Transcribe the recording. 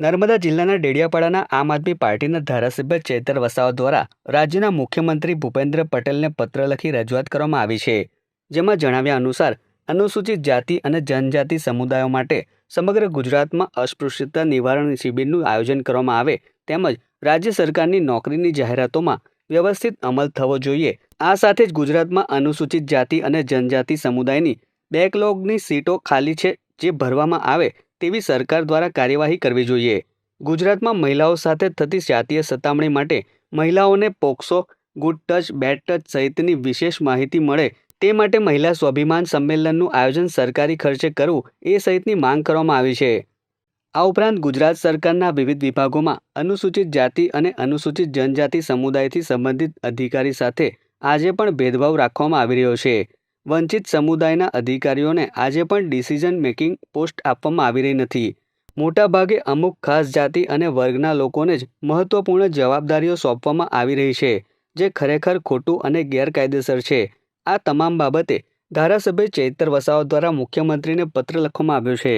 નર્મદા જિલ્લાના ડેડિયાપાડાના આમ આદમી પાર્ટીના ધારાસભ્ય ચેતર વસાવા દ્વારા રાજ્યના મુખ્યમંત્રી ભૂપેન્દ્ર પટેલને પત્ર લખી રજૂઆત કરવામાં આવી છે, જેમાં જણાવ્યા અનુસાર, અનુસૂચિત જાતિ અને જનજાતિ સમુદાયો માટે સમગ્ર ગુજરાતમાં અસ્પૃશ્યતા નિવારણ શિબિરનું આયોજન કરવામાં આવે તેમજ રાજ્ય સરકારની નોકરીની જાહેરાતોમાં વ્યવસ્થિત અમલ થવો જોઈએ. આ સાથે જ ગુજરાતમાં અનુસૂચિત જાતિ અને જનજાતિ સમુદાયની બેકલોગની સીટો ખાલી છે, જે ભરવામાં આવે તેવી સરકાર દ્વારા કાર્યવાહી કરવી જોઈએ. ગુજરાતમાં મહિલાઓ સાથે થતી જાતીય સતામણી માટે મહિલાઓને POCSO, good touch, bad touch સહિતની વિશેષ માહિતી મળે તે માટે મહિલા સ્વાભિમાન સંમેલનનું આયોજન સરકારી ખર્ચે કરવું એ સહિતની માંગ કરવામાં આવી છે. આ ઉપરાંત ગુજરાત સરકારના વિવિધ વિભાગોમાં અનુસૂચિત જાતિ અને અનુસૂચિત જનજાતિ સમુદાયથી સંબંધિત અધિકારી સાથે આજે પણ ભેદભાવ રાખવામાં આવી રહ્યો છે. વંચિત સમુદાયના અધિકારીઓને આજે પણ ડિસિઝન મેકિંગ પોસ્ટ આપવામાં આવી રહી નથી. મોટાભાગે અમુક ખાસ જાતિ અને વર્ગના લોકોને જ મહત્વપૂર્ણ જવાબદારીઓ સોંપવામાં આવી રહી છે, જે ખરેખર ખોટું અને ગેરકાયદેસર છે. આ તમામ બાબતે ધારાસભ્ય ચૈતર વસાવા દ્વારા મુખ્યમંત્રીને પત્ર લખવામાં આવ્યો છે.